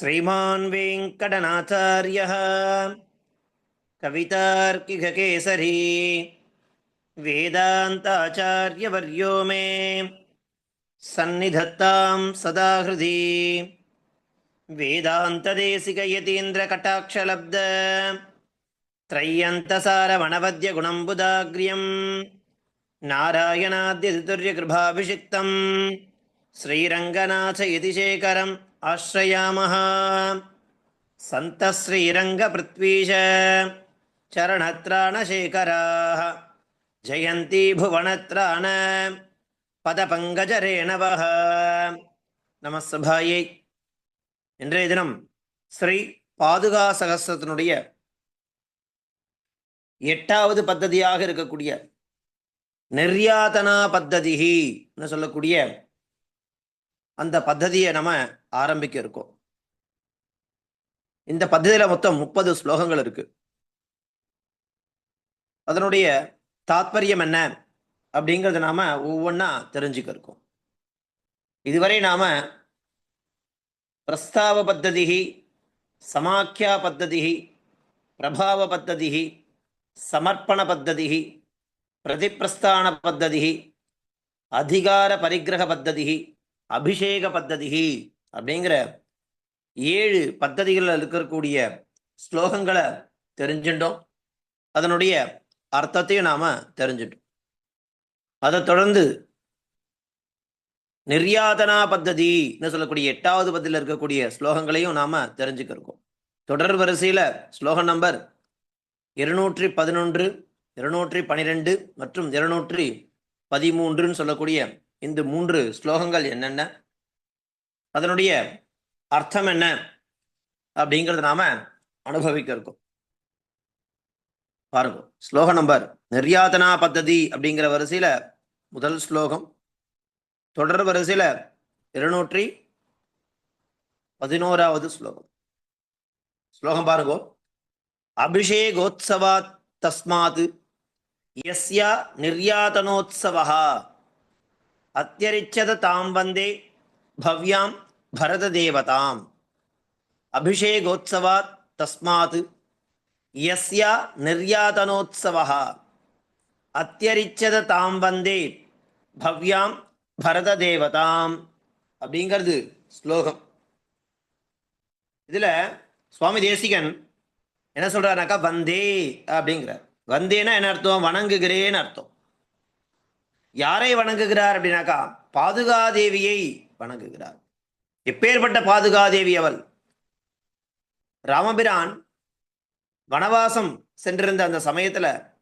श्रीमान् वेङ्कटनाथार्यः कवितार्किककेसरी वेदान्ताचार्यवर्यो मे सन्निधत्तां सदा हृदि वेदान्तदेशिकयतीन्द्रकटाक्षलब्ध त्रय्यन्तसारमणवद्यगुणम्बुदाग्र्यं नारायणाद्यतितुर्यकृभाभिषिक्तं श्रीरङ्गनाथ यतिशेखरम् आश्रयामः सन्तः श्रीरङ्गपृथ्वीश चरणत्राणशेखराः जयन्ती भुवनत्राण பதபங்கஜரேணவः நமசபாயை இன்றைய தினம் ஸ்ரீ பாதுகா சகஸ்ரத்தினுடைய எட்டாவது பத்ததியாக இருக்கக்கூடிய நிர்யாதனா பத்ததின்னு சொல்லக்கூடிய அந்த பத்ததியை நம்ம ஆரம்பிக்க இருக்கோம். இந்த பத்ததியில மொத்தம் முப்பது ஸ்லோகங்கள் இருக்கு. அதனுடைய தாத்பரியம் என்ன? அப்படிங்கிறத நாம ஒவ்வொன்றா தெரிஞ்சுக்க இருக்கோம். இதுவரை நாம பிரஸ்தாவ பத்ததி சமாக்கியா பத்ததி பிரபாவ பத்ததி சமர்ப்பண பத்ததி பிரதிப்பிரஸ்தான பத்ததி அதிகார பரிகிரக பத்ததி அபிஷேக பத்ததி அப்படிங்கிற ஏழு பத்ததிகளில் இருக்கக்கூடிய ஸ்லோகங்களை தெரிஞ்சுட்டோம். அதனுடைய அர்த்தத்தையும் நாம தெரிஞ்சுட்டோம். அதை தொடர்ந்து நிர்யாதனா பத்ததின்னு சொல்லக்கூடிய எட்டாவது பத்தியில் இருக்கக்கூடிய ஸ்லோகங்களையும் நாம தெரிஞ்சுக்கிருக்கோம் தொடர் வரிசையில ஸ்லோகம் நம்பர் இருநூற்றி பதினொன்று இருநூற்றி பனிரெண்டு மற்றும் இருநூற்றி பதிமூன்றுன்னு சொல்லக்கூடிய இந்த மூன்று ஸ்லோகங்கள் என்னென்ன? அதனுடைய அர்த்தம் என்ன? அப்படிங்கிறத நாம அனுபவிக்க இருக்கோம். பாருங்க ஸ்லோகம் நம்பர் நிர்யாதனா பத்ததி அப்படிங்கிற வரிசையில முதல் ஸ்லோகம் தொடர் வரிசையில இருநூற்றி பதினோராவது ஸ்லோகம். ஸ்லோகம் பாருங்க. அபிஷேகோத்சவாத் தஸ்மாத் யஸ்யா நிர்யாதனோத்சவா அத்தியரிச்சத தாம் வந்தே பவ்யாம் பரத தேவதாம் அபிஷேகோத்சவாத் தஸ்மாத் யஸ்யா நிர்யாதனோத்சவா அத்தியரிச்சத தாம் வந்தே பவ்யாம் பரத தேவதாம் அப்படிங்கிறது ஸ்லோகம். இதில் சுவாமி தேசிகன் என்ன சொல்கிறாருனாக்கா வந்தே அப்படிங்கிறார். வந்தேன்னா என்ன அர்த்தம்? வணங்குகிறேன்னு அர்த்தம். யாரை வணங்குகிறார் அப்படின்னாக்கா பாதுகாதேவியை வணங்குகிறார். எப்பேற்பட்ட பாதுகாதேவி அவள்? ராமபிரான் வனவாசம் சென்றிருந்த அந்த சமயத்துல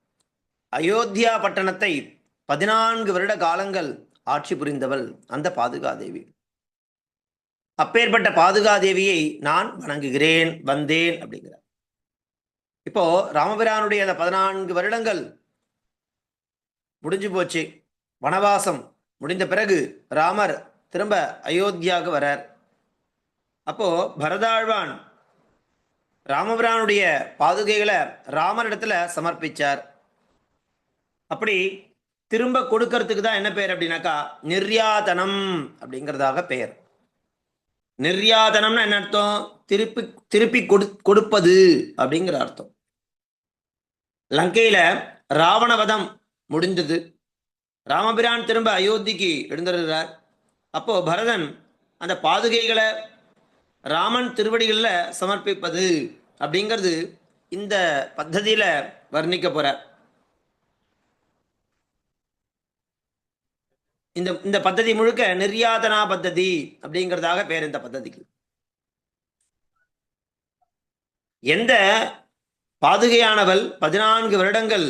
அயோத்தியா பட்டணத்தை பதினான்கு வருட காலங்கள் ஆட்சி புரிந்தவள் அந்த பாதுகாதேவி. அப்பேற்பட்ட பாதுகாதேவியை நான் வணங்குகிறேன் வந்தேன் அப்படிங்கிறார். இப்போ ராமபிரானுடைய அந்த பதினான்கு வருடங்கள் முடிஞ்சு போச்சு. வனவாசம் முடிந்த பிறகு ராமர் திரும்ப அயோத்தியாவுக்கு வரார். அப்போ பரதாழ்வான் ராமபிரானுடைய பாதுகைகளை ராமரிடத்துல சமர்ப்பிச்சார். அப்படி திரும்ப கொடுக்கறதுக்கு தான் என்ன பெயர் அப்படின்னாக்கா நிர்யாதனம் அப்படிங்கிறதாக பெயர். நிர்யாதனம்னா என்ன அர்த்தம்? திருப்பி திருப்பி கொடு கொடுப்பது அப்படிங்கிற அர்த்தம். லங்கையில ராவணவதம் முடிந்தது. ராமபிரான் திரும்ப அயோத்திக்கு எழுந்திருக்கிறார் அப்போ பரதன் அந்த பாதுகைகளை ராமன் திருவடிகளில் சமர்ப்பிப்பது அப்படிங்கிறது இந்த பத்ததியில வர்ணிக்க போகிறார் இந்த இந்த பத்ததி முழுக்க நிர்யாதனா பத்ததி அப்படிங்கிறதாக பேர் இந்த பத்ததிக்கு. எந்த பாதுகையானவள் பதினான்கு வருடங்கள்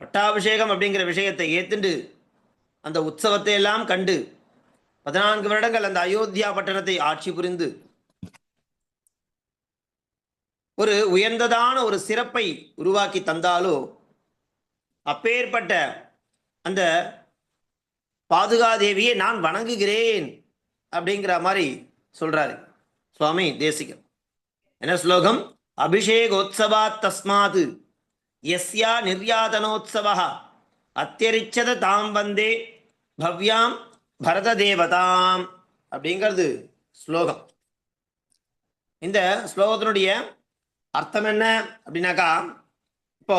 பட்டாபிஷேகம் அப்படிங்கிற விஷயத்தை ஏத்துண்டு அந்த உற்சவத்தை எல்லாம் கண்டு பதினான்கு வருடங்கள் அந்த அயோத்தியா பட்டணத்தை ஆட்சி புரிந்து ஒரு உயர்ந்ததான ஒரு சிறப்பை உருவாக்கி தந்தாலோ அப்பேற்பட்ட அந்த பாதுகாதேவியை நான் வணங்குகிறேன் அப்படிங்கிற மாதிரி சொல்றாரு. சுவாமி தேசிகன் என்ன ஸ்லோகம்? அபிஷேகோத்சவாத் தஸ்மாது. எஸ்யா நிர்யாதனோத்சவா அத்தியரிச்சத தாம் வந்தே. பவ்யாம் பரத தேவதாம் அப்படிங்கிறது ஸ்லோகம். இந்த ஸ்லோகத்தினுடைய அர்த்தம் என்ன அப்படின்னாக்கா இப்போ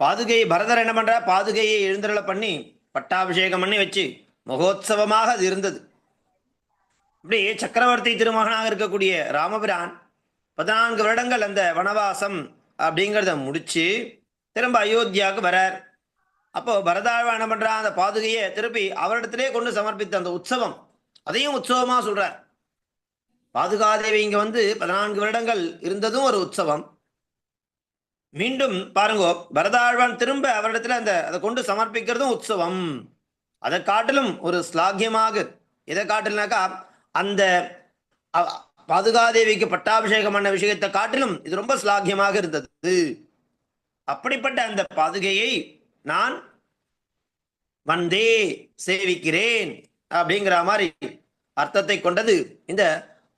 பாதுகை பரதர் என்ன பண்ற? பாதுகையை எழுந்தருளை பண்ணி பட்டாபிஷேகம் பண்ணி வச்சு மகோத்சவமாக அது இருந்தது. இப்படி சக்கரவர்த்தி திருமகனாக இருக்கக்கூடிய ராமபிரான் பதினான்கு வருடங்கள் அந்த வனவாசம் அப்படிங்கிறத முடிச்சு திரும்ப அயோத்தியாவுக்கு வரார். அப்போ பரதாழ்வா என்ன பண்றான் அந்த பாதுகையை திருப்பி அவரிடத்திலே கொண்டு சமர்ப்பித்த அந்த உற்சவம் அதையும் உற்சவமா சொல்றார். பாதுகாதேவி இங்க வந்து பதினான்கு வருடங்கள் இருந்ததும் ஒரு உற்சவம். மீண்டும் பாருங்கோ பரதாழ்வான் திரும்ப அவரிடத்துல அந்த அதை கொண்டு சமர்ப்பிக்கிறதும் உற்சவம். அதை காட்டிலும் ஒரு ஸ்லாகியமாக எதை காட்டிலுனாக்கா அந்த பாதுகாதேவிக்கு பட்டாபிஷேகம் பண்ண விஷயத்தை காட்டிலும் இது ரொம்ப ஸ்லாகியமாக இருந்தது. அப்படிப்பட்ட அந்த பாதுகையை நான் வந்தே சேவிக்கிறேன் அப்படிங்கிற மாதிரி அர்த்தத்தை கொண்டது இந்த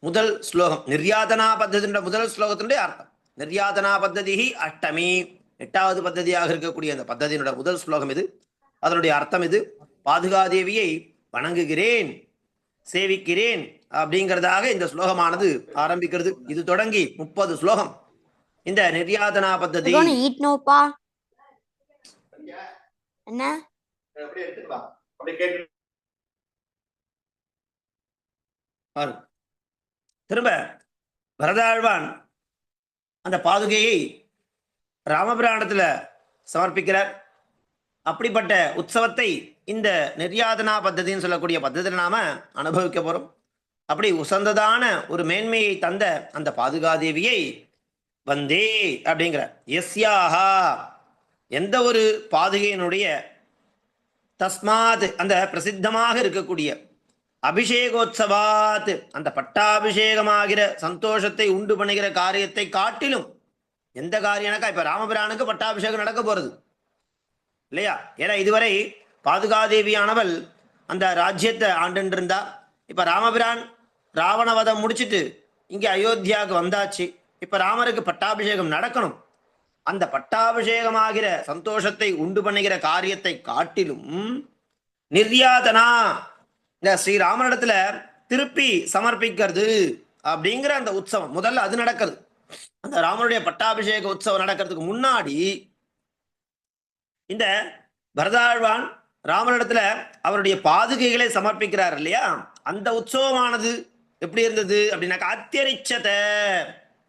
முதல் ஸ்லோகம். நிர்யாதனா பத்ததின்ற முதல் ஸ்லோகத்தினுடைய அர்த்தம். நிர்யாதனா பத்ததி அஷ்டமி. எட்டாவது பத்ததியாக இருக்கக்கூடிய அந்த பத்ததியினுடைய முதல் ஸ்லோகம் இது. அதனுடைய அர்த்தம் இது பாதுகாதேவியை வணங்குகிறேன் சேவிக்கிறேன் அப்படிங்கிறதாக இந்த ஸ்லோகமானது ஆரம்பிக்கிறது. இது தொடங்கி முப்பது ஸ்லோகம். இந்த நிர்யாதனா pa. என்ன. திரும்ப பரதாழ்வான் அந்த பாதுகையை ராமபிராணத்துல சமர்ப்பிக்கிறார். அப்படிப்பட்ட உற்சவத்தை இந்த நிர்யாதனா பத்ததின்னு சொல்லக்கூடிய பத்ததியில் நாம அனுபவிக்க போறோம். அப்படி உசந்ததான ஒரு மேன்மையை தந்த அந்த பாதுகாதேவியை வந்தே அப்படிங்கிற. எஸ்யாஹா. எந்த ஒரு பாதுகையினுடைய தஸ்மாத் அந்த பிரசித்தமாக இருக்கக்கூடிய அபிஷேகோத்சவாத் அந்த பட்டாபிஷேகமாகிற சந்தோஷத்தை உண்டு பண்ணுகிற காரியத்தை காட்டிலும் எந்த காரியம்னாக்கா இப்போ ராமபிரானுக்கு பட்டாபிஷேகம் நடக்க போகிறது இல்லையா? ஏன்னா இதுவரை பாதுகாதேவியானவள் அந்த ராஜ்யத்தை ஆண்டுன்னு இருந்தா இப்ப ராமபிரான் ராவணவதம் முடிச்சிட்டு இங்கே அயோத்தியாவுக்கு வந்தாச்சு. இப்ப ராமருக்கு பட்டாபிஷேகம் நடக்கணும். அந்த பட்டாபிஷேகமாகிற சந்தோஷத்தை உண்டு பண்ணுகிற காரியத்தை காட்டிலும் நிர்யாதனா இந்த ஸ்ரீராமனிடத்துல திருப்பி சமர்ப்பிக்கிறது அப்படிங்கிற அந்த உற்சவம். முதல்ல அது நடக்கிறது. அந்த ராமனுடைய பட்டாபிஷேக உற்சவம் நடக்கிறதுக்கு முன்னாடி இந்த பரதாழ்வான் ராமனிடத்துல அவருடைய பாதுகைகளை சமர்ப்பிக்கிறார் இல்லையா? அந்த உற்சவமானது எப்படி இருந்தது அப்படின்னாக்கா அத்தியரிச்சத.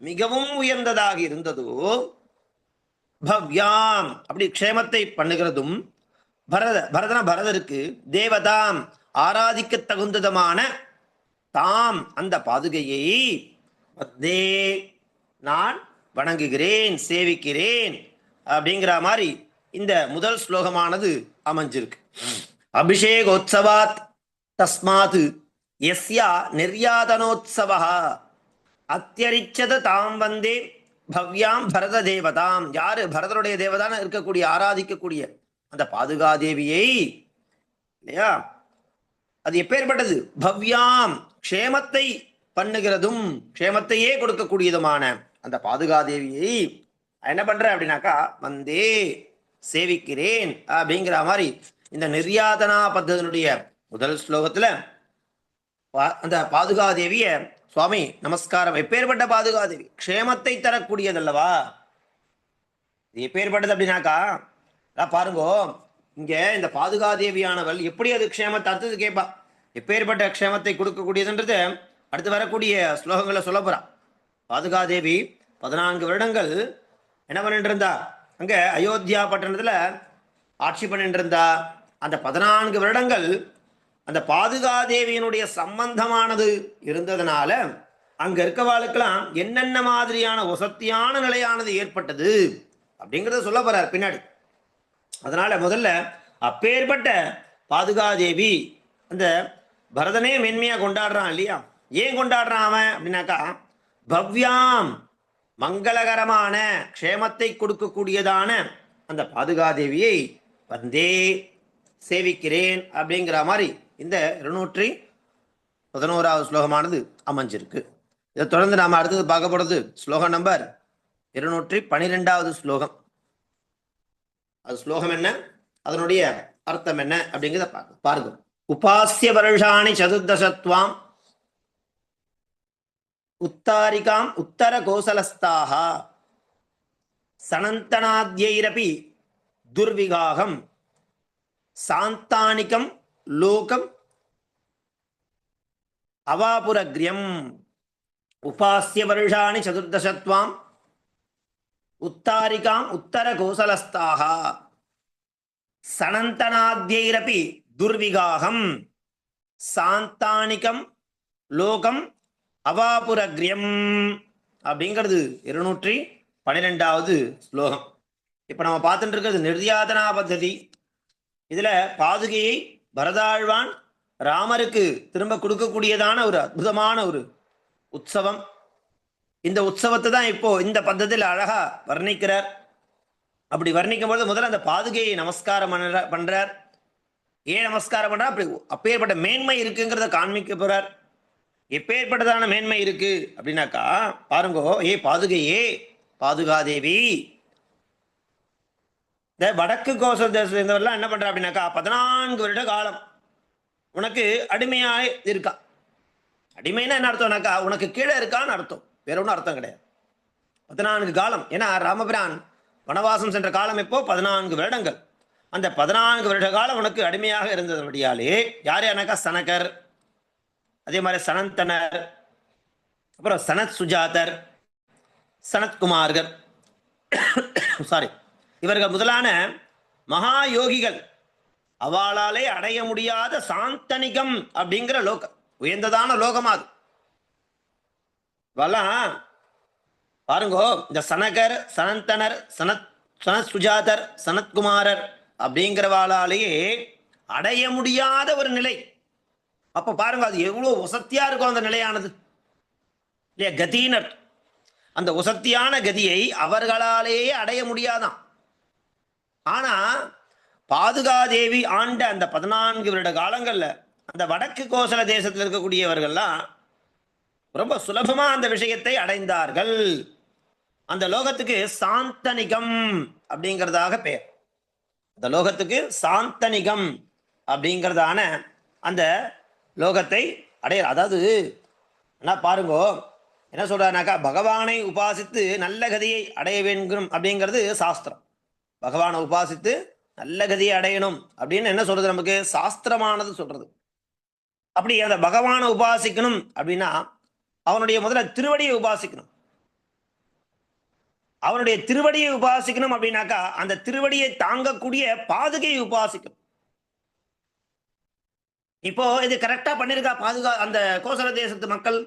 மிகவும் உயர்ந்ததாக இருந்ததோ பவ்யாம் அப்படி க்ஷேமத்தை பண்ணுகிறதும் பரத பரதன பரதருக்கு தேவதாம் ஆராதிக்க தகுந்ததுமான தாம் அந்த பாதுகையை வந்தே நான் வணங்குகிறேன் சேவிக்கிறேன் அப்படிங்கிற மாதிரி இந்த முதல் ஸ்லோகமானது அமைஞ்சிருக்கு. அபிஷேகோத்சவாத் தஸ்மாத் எஸ்யா நிர்யாதனோத்சவா அத்தியரிச்சத தாம் வந்தே பவ்யாம் பரத தேவதாம் யாரு? பரதனுடைய தேவதான இருக்கக்கூடிய ஆராதிக்கக்கூடிய அந்த பாதுகாதேவியை இல்லையா? அது எப்பேற்பட்டது? பவ்யாம் க்ஷேமத்தை பண்ணுகிறதும் க்ஷேமத்தையே கொடுக்கக்கூடியதுமான அந்த பாதுகாதேவியை என்ன பண்ற அப்படின்னாக்கா வந்தே சேவிக்கிறேன் அப்படிங்கிற மாதிரி இந்த நிர்யாதனா பத்ததனுடைய முதல் ஸ்லோகத்துல பா- அந்த பாதுகாதேவிய சுவாமி நமஸ்காரம். எப்பேற்பட்ட பாதுகாதேவி க்ஷேமத்தை தரக்கூடியதல்லவா? இது எப்பேற்பட்டது அப்படின்னாக்கா பாருங்கோ இங்க இந்த பாதுகாதேவியானவள் எப்படி அது க்ஷேமத்தை அடுத்தது கேட்பா. எப்பேற்பட்ட க்ஷேமத்தை கொடுக்கக்கூடியதுன்றது அடுத்து வரக்கூடிய ஸ்லோகங்களை சொல்ல போறா. பாதுகாதேவி பதினான்கு வருடங்கள் என்ன பண்ணிட்டு இருந்தா அங்க அயோத்தியா பட்டணத்துல ஆட்சி பண்ணிட்டு இருந்தா அந்த பதினான்கு வருடங்கள் அந்த பாதுகாதேவியினுடைய சம்பந்தமானது இருந்ததுனால அங்க இருக்கவாளுக்கெல்லாம் என்னென்ன மாதிரியான ஒசத்தியான நிலையானது ஏற்பட்டது அப்படிங்கறத சொல்ல போறார் பின்னாடி. அதனால முதல்ல அப்பேற்பட்ட பாதுகாதேவி அந்த பரதனே மென்மையா கொண்டாடுறான் இல்லையா? ஏன் கொண்டாடுறான் அவன் அப்படின்னாக்கா பவ்யாம் மங்களகரமான க்ஷேமத்தை கொடுக்கக்கூடியதான அந்த பாதுகாதேவியை வந்தே சேவிக்கிறேன் அப்படிங்கிற மாதிரி இந்த இருநூற்றி பதினோராவது ஸ்லோகமானது அமைஞ்சிருக்கு. இதை தொடர்ந்து நாம அடுத்தது பார்க்க போறது ஸ்லோகம் நம்பர் இருநூற்றி பனிரெண்டாவது ஸ்லோகம். அது ஸ்லோகம் என்ன? அதனுடைய அர்த்தம் என்ன அப்படிங்கிறத பார்க்க பாருங்க. உபாசிய வருஷாணி சதுர்தசத்வாம் உத்தாரிகாம் உத்தர கோசலஸ்தாக சனந்தனாத்யைரபி துர்விகாகம் சாந்தானிகம் லோகம் அவாபுரக்ரியம். உபாசிய வருஷாணி சதுர்தசத்வாம். உத்தாரிகாம் உத்தர கோசலஸ்தாக சனந்தனாத்யைரபி துர்விகாகம். சாந்தானிகம் லோகம் அவாபுரக்ரியம். அப்படிங்கிறது இருநூற்றி பன்னிரெண்டாவது ஸ்லோகம். இப்போ நம்ம பார்த்துட்டு இருக்கிறது நிர்யாதனா பத்ததி. இதில் பாதுகையை பரதாழ்வான் ராமருக்கு திரும்ப கொடுக்கக்கூடியதான ஒரு அற்புதமான ஒரு உற்சவம். இந்த உற்சவத்தை தான் இப்போ இந்த பத்தத்தில் அழகா வர்ணிக்கிறார். அப்படி வர்ணிக்கும் பொழுது முதல்ல அந்த பாதுகையை நமஸ்காரம் பண்ணுற பண்றார். ஏன் நமஸ்காரம் பண்றா அப்படி அப்பேற்பட்ட மேன்மை இருக்குங்கிறத காண்பிக்க போறார். எப்பேற்பட்டதான மேன்மை இருக்கு அப்படின்னாக்கா பாருங்கோ ஏ பாதுகையே பாதுகாதேவி இந்த வடக்கு கோச தேசத்துல இருந்தவரெல்லாம் என்ன பண்ணுறா அப்படின்னாக்கா பதினான்கு வருட காலம் உனக்கு அடிமையாய் இருக்கா. அடிமைன்னா என்ன அர்த்தம்னாக்கா உனக்கு கீழே இருக்கான்னு அர்த்தம். வேற ஒன்றும் அர்த்தம் கிடையாது. பதினான்கு காலம். ஏன்னா ராமபிரான் வனவாசம் சென்ற காலம் இப்போ பதினான்கு வருடங்கள். அந்த பதினான்கு வருட காலம் உனக்கு அடிமையாக இருந்தபடியாலே யார் யாருனாக்கா? சனகர் அதே மாதிரி சனந்தனர் அப்புறம் சனத் சுஜாதர் சனத்குமார்கள். சாரி இவர்கள் முதலான மகா யோகிகள் அவளாலே அடைய முடியாத சாந்தனிகம் அப்படிங்கிற லோகம் உயர்ந்ததான லோகமா அது. இவெல்லாம் பாருங்கோ இந்த சனகர் சனந்தனர் சனத் சனத் சுஜாதர் சனத்குமாரர் அப்படிங்கிறவாளாலேயே அடைய முடியாத ஒரு நிலை. அப்ப பாருங்க அது எவ்வளவு வசத்தியா இருக்கும் அந்த நிலையானது. இல்லையா கதியினர். அந்த உசத்தியான கதியை அவர்களாலேயே அடைய முடியாதாம். ஆனா பாதுகாதேவி ஆண்ட அந்த பதினான்கு வருட காலங்கள்ல அந்த வடக்கு கோசல தேசத்தில் இருக்கக்கூடியவர்கள்லாம் ரொம்ப சுலபமா அந்த விஷயத்தை அடைந்தார்கள். அந்த லோகத்துக்கு சாந்தனிகம் அப்படிங்கிறதாக பெயர் அந்த லோகத்துக்கு சாந்தனிகம் அப்படிங்கிறதான அந்த லோகத்தை அடைய அதாவது என்ன பாருங்கோ என்ன சொல்றாருனாக்கா பகவானை உபாசித்து நல்ல கதியை அடைய வேண்டும் அப்படிங்கிறது சாஸ்திரம். பகவானை உபாசித்து நல்ல கதியை அடையணும் அப்படின்னு என்ன சொல்றது நமக்கு? சாஸ்திரமானது சொல்றது. அப்படி அந்த பகவானை உபாசிக்கணும் அப்படின்னா அவனுடைய முதல்ல திருவடியை உபாசிக்கணும். அவனுடைய திருவடியை உபாசிக்கணும் அப்படின்னாக்கா அந்த திருவடியை தாங்கக்கூடிய பாதுகையை உபாசிக்கணும். இப்போ இது கரெக்டா பண்ணிருக்கா பாதுகா அந்த கோசல தேசத்து மக்கள்?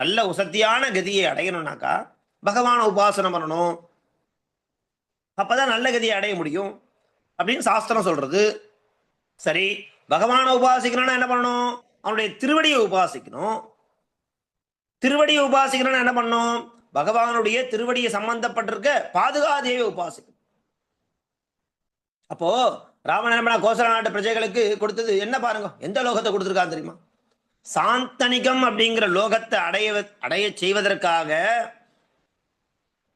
நல்ல உசத்தியான கதியை அடையணும்னாக்கா பகவானை உபாசனம் பண்ணணும். அப்பதான் நல்ல கதியை அடைய முடியும். அப்படின்னு சாஸ்திரம் சொல்றது. சரி பகவானை உபாசிக்கணும்னா என்ன பண்ணணும்? அவனுடைய திருவடியை உபாசிக்கணும். திருவடியை உபாசிக்கணும்னா என்ன பண்ணணும்? பகவானுடைய திருவடியை சம்பந்தப்பட்டிருக்க பாதுகாதேவி உபாசிக்கணும். அப்போ ராமன் என்ன கோசல நாட்டு பிரஜைகளுக்கு கொடுத்தது என்ன பாருங்க? எந்த லோகத்தை கொடுத்துருக்கான்னு தெரியுமா? சாந்தனிகம் அப்படிங்கிற லோகத்தை அடைய அடைய செய்வதற்காக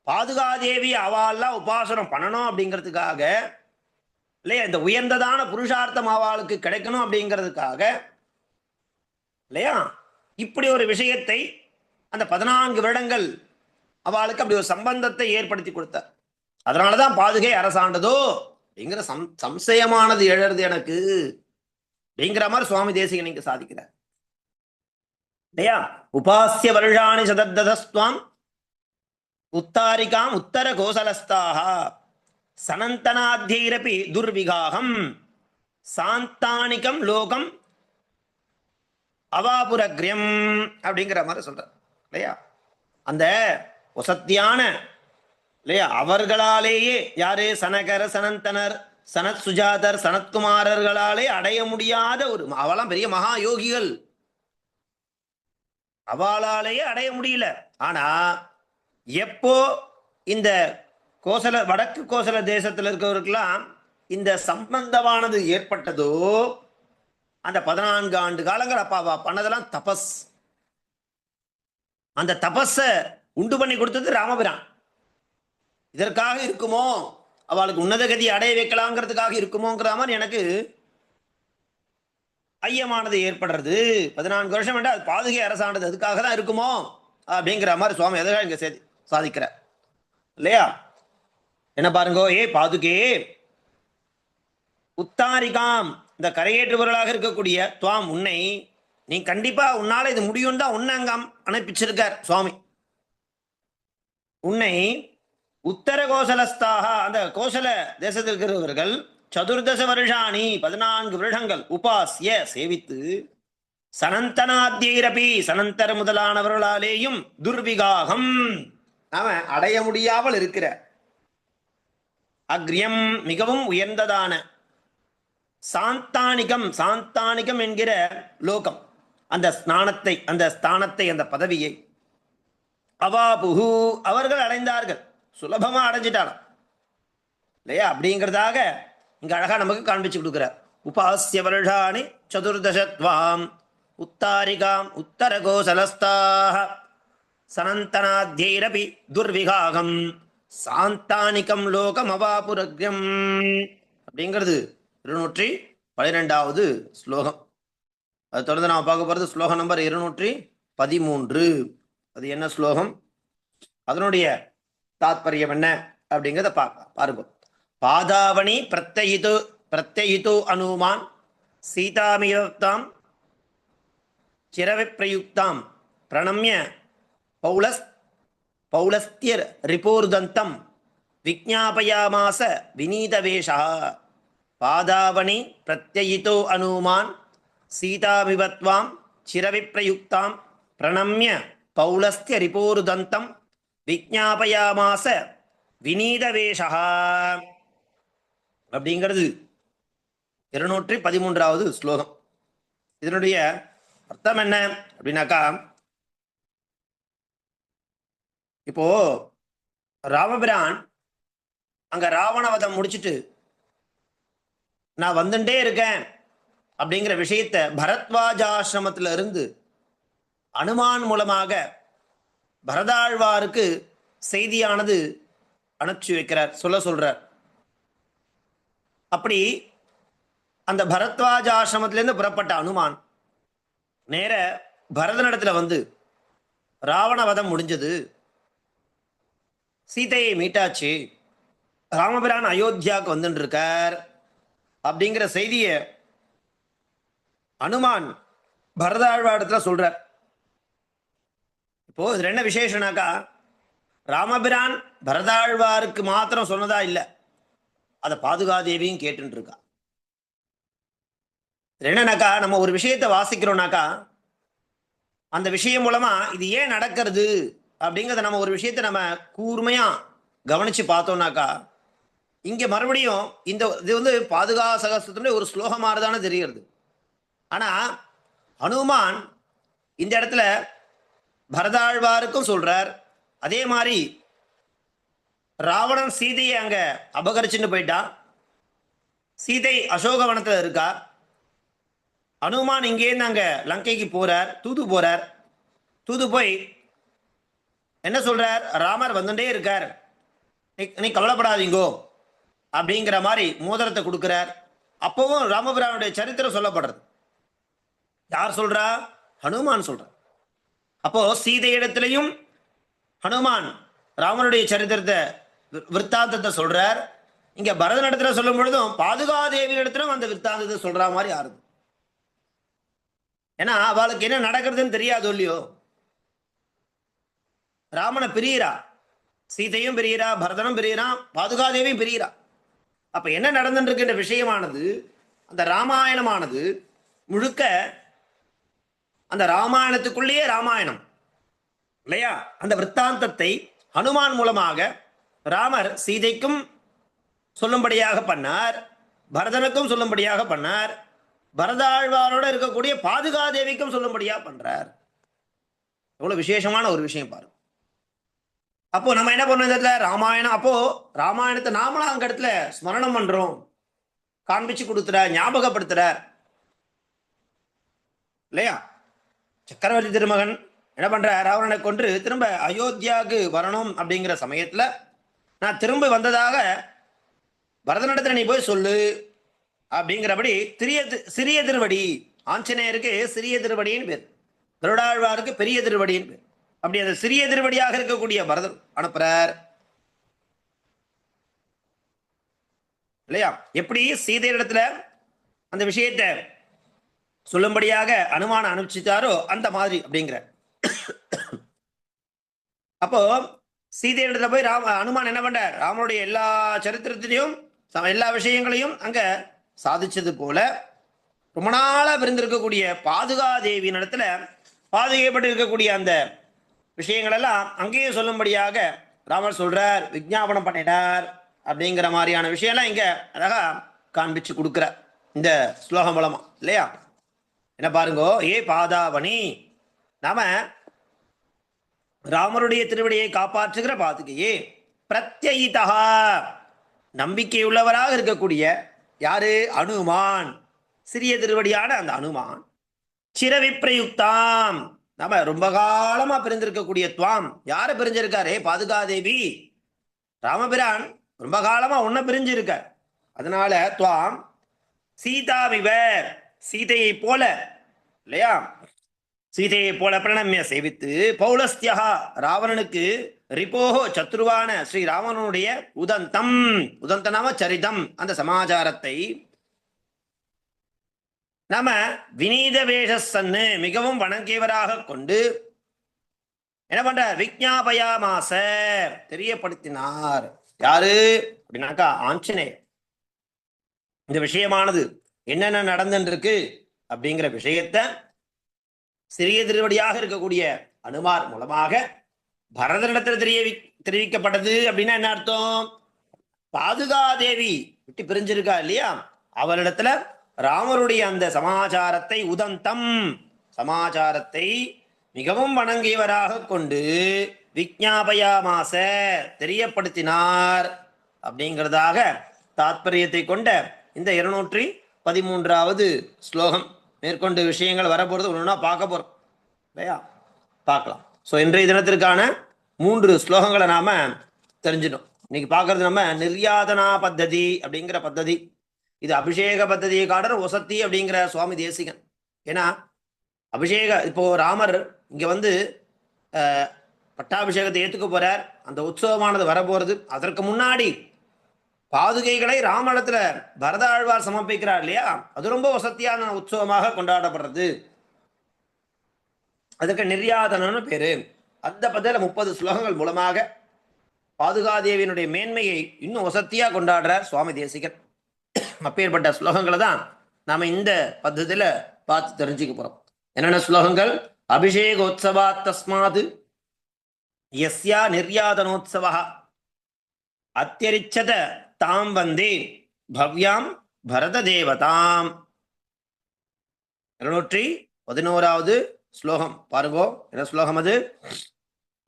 பாதுகாதேவி அவாலாம் உபாசனம் பண்ணணும் அப்படிங்கிறதுக்காக இல்லையா இந்த உயர்ந்ததான புருஷார்த்தம் அவளுக்கு கிடைக்கணும் அப்படிங்கிறதுக்காக இல்லையா இப்படி ஒரு விஷயத்தை அந்த பதினான்கு வருடங்கள் அவளுக்கு அப்படி ஒரு சம்பந்தத்தை ஏற்படுத்தி கொடுத்தார். அதனாலதான் பாதுகை அரசாண்டதோ அப்படிங்கிற சம் சம்சயமானது எழறது எனக்கு அப்படிங்கிற மாதிரி சுவாமி தேசிகன் இங்க சாதிக்கிறார். இல்லையா உபாசிய வருஷாணி சதத்ததஸ்துவாம் உத்தாரிகாம் உத்தர கோசலஸ்தாக சனந்தனாத்தியரபி துர்விகாகம். சாந்தானிகம் லோகம் அவாபுரக்ரியம் அப்படிங்கிற மாதிரி சொல்றார். இல்லையா? அந்த வசத்தியான இல்லையா? அவர்களாலேயே யாரு? சனகர சனந்தனர் சனத் சுஜாதர் சனத்குமாரர்களாலே அடைய முடியாத ஒரு அவெல்லாம் பெரிய மகா யோகிகள் அவளாலேயே அடைய முடியல. ஆனா எப்போ இந்த கோசல வடக்கு கோசல தேசத்தில் இருக்கிறவருக்கெல்லாம் இந்த சம்பந்தமானது ஏற்பட்டதோ அந்த பதினான்கு ஆண்டு காலங்கள் அப்பா பண்ணதெல்லாம் தபஸ். அந்த தபஸ உண்டு பண்ணி கொடுத்தது ராமபிரான். இதற்காக இருக்குமோ? அவளுக்கு உன்னத கதி அடைய வைக்கலாங்கிறதுக்காக இருக்குமோங்கிற மாதிரி எனக்கு ஐயமானது ஏற்படுறது. பதினான்கு வருஷம் வேண்டாம் அது பாதுகை அரசானது அதுக்காக தான் இருக்குமோ? அப்படிங்கிற மாதிரி சுவாமி எதிராக இங்கே சேதி சாதிக்கிறார் இல்லையா? என்ன பாருங்க? ஏ பாதுகே. உத்தாரிகாம். இந்த கரையேற்றுபவர்களாக இருக்கக்கூடிய துவாம் உன்னை நீ கண்டிப்பா உன்னால இது முடியும் தான் உன்னை அனுப்பிச்சிருக்கார் சுவாமி. உன்னை உத்தர கோசலஸ்தாக அந்த கோசல தேசத்தில் இருக்கிறவர்கள் சதுர்தச வருஷாணி பதினான்கு வருடங்கள் உபாசிய சேவித்து சனந்தனாத்தியரபி சனந்தர் முதலானவர்களாலேயும் துர்விகாகம். அவன் அடைய முடியாமல் இருக்கிற. அக்ரியம் மிகவும் உயர்ந்ததான. சாந்தானிகம் சாந்தானிகம் என்கிற லோகம். அந்த ஸ்நானத்தை அந்த ஸ்தானத்தை அந்த பதவியை. அவாபுகு அவர்கள் அடைந்தார்கள். சுலபமா அடைஞ்சிட்டாராம் இல்லையா? அப்படிங்கிறதாக இங்க அழகா நமக்கு காண்பிச்சு கொடுக்கிறார். உபாசிய வருஷாணி சதுர்தசத்வாம். உத்தாரிகாம் உத்தர கோசலஸ்தாக துர்விகாகம். சாந்தானிகம் லோகம் அவாபுரக்யம் அப்படிங்கிறது இருநூற்றி பனிரெண்டாவது ஸ்லோகம். அது தொடர்ந்து நாம் பார்க்க போகிறது ஸ்லோகம் நம்பர் இருநூற்றி பதிமூன்று அது என்ன ஸ்லோகம்? அதனுடைய தாத்பரியம் என்ன அப்படிங்கிறத பார்க்கலாம் பாருங்க. பாதாவணி பிரத்யயிது பிரத்யயிது அனுமான் சீதாமியத்தாம் சிரவிப்பிரயுக்தாம் பிரணம்ய பௌலஸ் பௌலஸ்தியர் ரிபோர்தந்தம் விஜாபயாமாச வினீதவேஷா பாதாவணி பிரத்யயிதோ அனுமான் சீதாமிவத்வாம் சிரவிப்பிரயுக்தாம் பிரணம்ய பௌலஸ்திய ரிபோருதந்தம் விஜாபயாமாச வினீதவேஷா அப்படிங்கிறது இருநூற்றி பதிமூன்றாவது ஸ்லோகம். இதனுடைய அர்த்தம் என்ன அப்படின்னாக்கா இப்போ ராமபிரான் அங்க ராவணவதம் முடிச்சிட்டு நான் வந்துட்டே இருக்கேன் அப்படிங்கிற விஷயத்த பரத்வாஜாசிரமத்துல இருந்து அனுமான் மூலமாக பரதாழ்வாருக்கு செய்தியானது அனுப்பிச்சு வைக்கிறார் சொல்ல சொல்றார். அப்படி அந்த பரத்வாஜ ஆசிரமத்திலேருந்து புறப்பட்ட அனுமான் நேர பரதனிடத்துல வந்து ராவணவதம் முடிஞ்சது சீதையை மீட்டாச்சு. ராமபிரான் அயோத்தியாவுக்கு வந்துட்டு இருக்கார் அப்படிங்கிற செய்தியை அனுமான் பரதாழ்வாடத்துல சொல்றார். இப்போ இதுல என்ன விசேஷனாக்கா ராமபிரான் பரதாழ்வாருக்கு மாத்திரம் சொன்னதா இல்லை. அதை பாதுகாதேவியும் கேட்டுட்டு இருக்கா என்னன்னாக்கா நம்ம ஒரு விஷயத்தை வாசிக்கிறோம்னாக்கா அந்த விஷயம் மூலமா இது ஏன் நடக்கிறது? அப்படிங்கிறத நம்ம ஒரு விஷயத்தை நம்ம கூர்மையா கவனிச்சு பார்த்தோம்னாக்கா இங்க மறுபடியும் இந்த இது வந்து பாதுகா சகஸ்திரத்துடைய ஒரு ஸ்லோகமாக தானே தெரிகிறது. ஆனா ஹனுமான் இந்த இடத்துல பரதாழ்வாருக்கும் சொல்றார் அதே மாதிரி ராவணன் சீதையை அங்க அபகரிச்சுன்னு போயிட்டான் சீதை அசோகவனத்துல இருக்கா அனுமான் இங்கேருந்து அங்க லங்கைக்கு போறார் தூது போறார் தூது போய் என்ன சொல்றார்? ராமர் வந்துட்டே இருக்கார். நீ- நீ கவலைப்படாதீங்கோ. அப்படிங்கிற மாதிரி மோதிரத்தை கொடுக்கிறார். அப்பவும் ராமபிரானுடைய சரித்திரம் சொல்லப்படுறது. யார் சொல்றா? ஹனுமான் சொல்றார். அப்போ சீதை இடத்திலையும் ஹனுமான் ராமனுடைய சரித்திரத்தை விற்த்தாந்தத்தை சொல்றார். இங்க பரதன் இடத்துல சொல்லும் பொழுதும் பாதுகாதேவி இடத்திலும் அந்த விற்த்தாந்தத்தை சொல்ற மாதிரி ஆறுது. ஏன்னா அவளுக்கு என்ன நடக்கிறதுன்னு தெரியாது இல்லையோ? ராமனை பிரியறா. சீதையும் பிரியறா பரதனும் பிரியறான் பாதுகாதேவியும் பிரியறா. அப்ப என்ன நடந்துட்டு இருக்கின்ற விஷயமானது அந்த ராமாயணமானது முழுக்க அந்த ராமாயணத்துக்குள்ளேயே ராமாயணம். இல்லையா? அந்த விற்த்தாந்தத்தை ஹனுமான் மூலமாக ராமர் சீதைக்கும் சொல்லும்படியாக பண்ணார் பரதனுக்கும் சொல்லும்படியாக பண்ணார் பரதாழ்வாரோட இருக்கக்கூடிய பாதுகாதேவிக்கும் சொல்லும்படியாக பண்றார். எவ்வளவு விசேஷமான ஒரு விஷயம் பாருங்க. அப்போ நம்ம என்ன பண்ணோம் இந்த இடத்துல? ராமாயணம். அப்போ ராமாயணத்தை நாமளும் அங்க இடத்துல ஸ்மரணம் பண்றோம். காண்பிச்சு கொடுத்துற ஞாபகப்படுத்துற இல்லையா? சக்கரவர்த்தி திருமகன் என்ன பண்ற ராவணனை கொன்று திரும்ப அயோத்தியாவுக்கு வரணும் அப்படிங்கிற சமயத்துல நான் திரும்ப வந்ததாக பரதனிடத்துல நீ போய் சொல்லு அப்படிங்கிறபடி சிறிய சிறிய திருவடி ஆஞ்சநேயருக்கு சிறிய திருவடின்னு பேர். திருடாழ்வாருக்கு பெரிய திருவடின்னு பேர். அப்படி அந்த சிறிய திருவடியாக இருக்கக்கூடிய பரதர் அனுப்புறார் இல்லையா? எப்படி சீதை இடத்துல அந்த விஷயத்தை சொல்லும்படியாக அனுமானம் அனுப்பிச்சிட்டாரோ அந்த மாதிரி அப்படிங்கிற. அப்போ சீதை இடத்துல போய் ராம அனுமான் என்ன பண்ற ராமனுடைய எல்லா சரித்திரத்திலையும் ச- எல்லா விஷயங்களையும் அங்க சாதிச்சது போல ரொம்ப நாளா பிரிந்திருக்கக்கூடிய பாதுகா தேவியின் இடத்துல பாதுகைப்பட்டு இருக்கக்கூடிய அந்த விஷயங்களெல்லாம் அங்கேயே சொல்லும்படியாக ராமர் சொல்றார் விஜாபனம் பண்ணினார் அப்படிங்கிற மாதிரியான விஷயம்லாம் இங்க அழகா காண்பிச்சு கொடுக்குறார். இந்த ஸ்லோகம் மூலமா இல்லையா? என்ன பாருங்கோ ஏ பாதாவணி. நாம ராமருடைய திருவடியை காப்பாற்றுகிற பாதுகையே பிரத்யயிதா நம்பிக்கையுள்ளவராக இருக்கக்கூடிய யாரு? அனுமான். சிறிய திருவடியான அந்த அனுமான். சிரவிப்ரயுக்தாம் நாம ரொம்ப காலமா பிரிஞ்சிருக்கக்கூடிய துவாம். யார பிரிஞ்சிருக்காரு? பாதுகாதேவி. ராமபிரான் ரொம்ப காலமா உன்ன பிரிஞ்சிருக்க. அதனால துவாம் சீதாவிவ சீதையை போல இல்லையா? சீதையை போல பிரணமிய சேவித்து பௌலஸ்தியா ராவணனுக்கு ரிபோஹோ சத்ருவான ஸ்ரீ ராவணனுடைய உதந்தம். உதந்தனாம சரிதம். அந்த சமாச்சாரத்தை நாம வினீத வேஷசன்னு மிகவும் வணங்கியவராக கொண்டு என்ன பண்ற? விஜாபயாமாச தெரியப்படுத்தினார். யாரு? அப்படின்னாக்கா ஆஞ்சநேயர். இந்த விஷயமானது என்னென்ன நடந்துருக்கு அப்படிங்கிற விஷயத்தை சிறிய திருவடியாக இருக்கக்கூடிய அனுமார் மூலமாக பரதனிடத்தில் தெரிய தெரிவிக்கப்பட்டது அப்படின்னா என்ன அர்த்தம்? பாதுகாதேவி விட்டு பிரிஞ்சிருக்கா இல்லையா? அவரிடத்துல ராமருடைய அந்த சமாச்சாரத்தை உதந்தம். சமாச்சாரத்தை மிகவும் வணங்கியவராக கொண்டு விஜாபயாமாச தெரியப்படுத்தினார் அப்படிங்கிறதாக தாத்பரியத்தை கொண்ட இந்த இருநூற்றி பதிமூன்றாவது ஸ்லோகம். மேற்கொண்டு விஷயங்கள் வரப்போறது ஒன்றுனா பார்க்க போறோம். இல்லையா? பார்க்கலாம். ஸோ இன்றைய தினத்திற்கான மூன்று ஸ்லோகங்களை நாம தெரிஞ்சிடும் இன்னைக்கு பார்க்கறது நம்ம நிர்யாதனா பத்ததி அப்படிங்கிற பத்ததி. இது அபிஷேக பத்ததியை காடர் ஒசத்தி அப்படிங்கிற சுவாமி தேசிகன். ஏன்னா அபிஷேக இப்போ ராமர் இங்கே வந்து பட்டாபிஷேகத்தை ஏற்றுக்க போறார். அந்த உற்சவமானது வரப்போறது. அதற்கு முன்னாடி பாதுகைகளை ராமணத்துல பரத ஆழ்வார் சமர்ப்பிக்கிறார் இல்லையா? அது ரொம்ப வசதியான உற்சவமாக கொண்டாடப்படுறது. அதுக்கு நிர்யாதனம்னு பேரு. அந்த பதில் முப்பது ஸ்லோகங்கள் மூலமாக பாதுகாதேவியினுடைய மேன்மையை இன்னும் வசத்தியா கொண்டாடுறார் சுவாமி தேசிகன். அப்பேற்பட்ட ஸ்லோகங்களை தான் நாம் இந்த பத்தத்தில் பார்த்து தெரிஞ்சுக்க போகிறோம் என்னென்ன ஸ்லோகங்கள்? அபிஷேகோத்சவா தஸ்மாது யஸ்யா நிர்யாதனோத்சவா. அத்தியரிச்சத தாம் வந்தே பவ்யாம் பரத தேவதாம் இருநூற்றி பதினோராவது ஸ்லோகம். பாருங்கோ என்ன ஸ்லோகம் அது?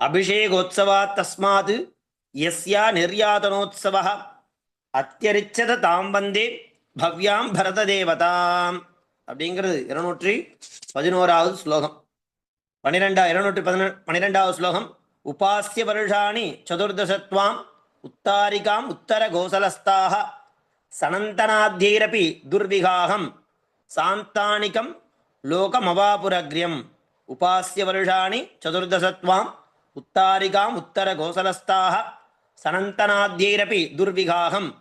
அபிஷேகோத்சவா தஸ்மாது யஸ்யா நிர்யாதனோத்சவா. அத்தியரிச்சத தாம் வந்தே பவ்யாம் பரத தேவதாம் அப்படிங்கிறது இருநூற்றி பதினோராவது ஸ்லோகம். பன்னிரெண்டா இருநூற்றி பதின பன்னிரெண்டாவது ஸ்லோகம். உபாசிய வருஷாணி சதுர்தசத்வாம் உத்தாரிகாம் உத்தர கோசலஸ்தாக சனந்தனாத்யைரபி துர்விகாகம் சாந்தானிகம் லோகமவாபுரக்ரியம். உபாசிய வருஷாணி சதுர்தசத்வாம் உத்தாரிகாம் உத்தர கோசலஸ்தாக சனந்தனாத்யைரபி துர்விகாகம்.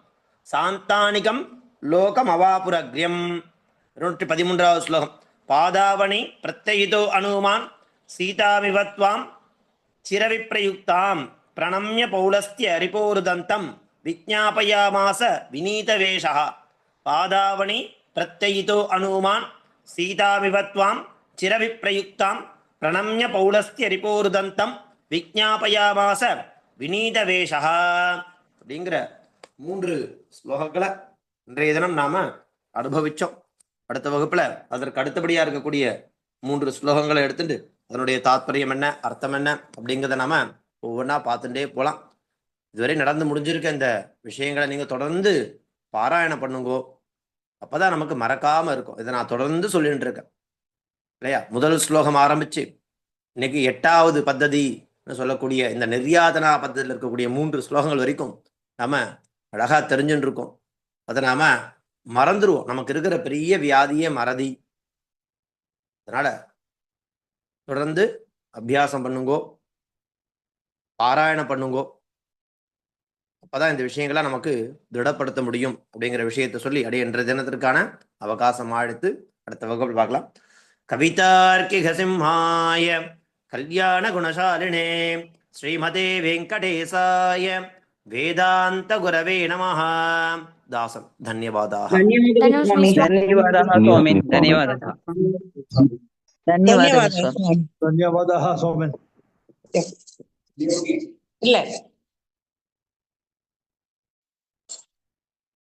சாந்தானிகம் லோகம் லோகமவாபுரக்ரியம். இருநூற்றி பதிமூன்றாவது ஸ்லோகம். பாதாவணி பிரத்யிதோ அனுமான். சீதாமிவத்வாம் சிரவிப்பிரயுக்தாம் பிரணம்ய பௌலஸ்திய ரிபோருதந்தம். விஜாபயாமாச வினீதவேஷா பாதாவணி பிரத்யிதோ அனுமான். சீதாமிவத்வாம் சிரவிப்பிரயுக்தாம் பிரணம்ய பௌலஸ்திய ரிபோருதந்தம். விஜாபயாமாச வினீத வேஷா அப்படிங்கிற மூன்று ஸ்லோகங்களை இன்றைய தினம் நாம அனுபவிச்சோம். அடுத்த வகுப்புல அதற்கு அடுத்தபடியா இருக்கக்கூடிய மூன்று ஸ்லோகங்களை எடுத்துட்டு அதனுடைய தாத்பரியம் என்ன அர்த்தம் என்ன அப்படிங்கிறத நாம ஒவ்வொன்றா பார்த்துட்டே போகலாம் இதுவரை நடந்து முடிஞ்சிருக்க இந்த விஷயங்களை நீங்க தொடர்ந்து பாராயணம் பண்ணுங்கோ. அப்பதான் நமக்கு மறக்காம இருக்கும். இதை நான் தொடர்ந்து சொல்லிட்டு இருக்கேன். இல்லையா? முதல் ஸ்லோகம் ஆரம்பிச்சு இன்னைக்கு எட்டாவது பத்ததி சொல்லக்கூடிய இந்த நிர்யாதனா பத்தத்தில் இருக்கக்கூடிய மூன்று ஸ்லோகங்கள் வரைக்கும் நம்ம அழகா தெரிஞ்சுட்டு இருக்கோம் அதை நாம மறந்துருவோம். நமக்கு இருக்கிற பெரிய வியாதியே மறதி. அதனால தொடர்ந்து அபியாசம் பண்ணுங்கோ. பாராயணம் பண்ணுங்கோ. அப்பதான் இந்த விஷயங்களை நமக்கு திடப்படுத்த முடியும் அப்படிங்கிற விஷயத்தை சொல்லி அடைய என்ற தினத்திற்கான அவகாசம் அழைத்து அடுத்த வகுப்பில் பார்க்கலாம். கவிதார்க்கிக சிம்ஹாய కళ్యాణ కళ్యాణగుణశాలినే శ్రీమతే వెంకటేశాయ వేదాంత గురవే నమ. దాసం ధన్యవాదాలు ధన్యవాదాలు ధన్యవాదాలు సోమన్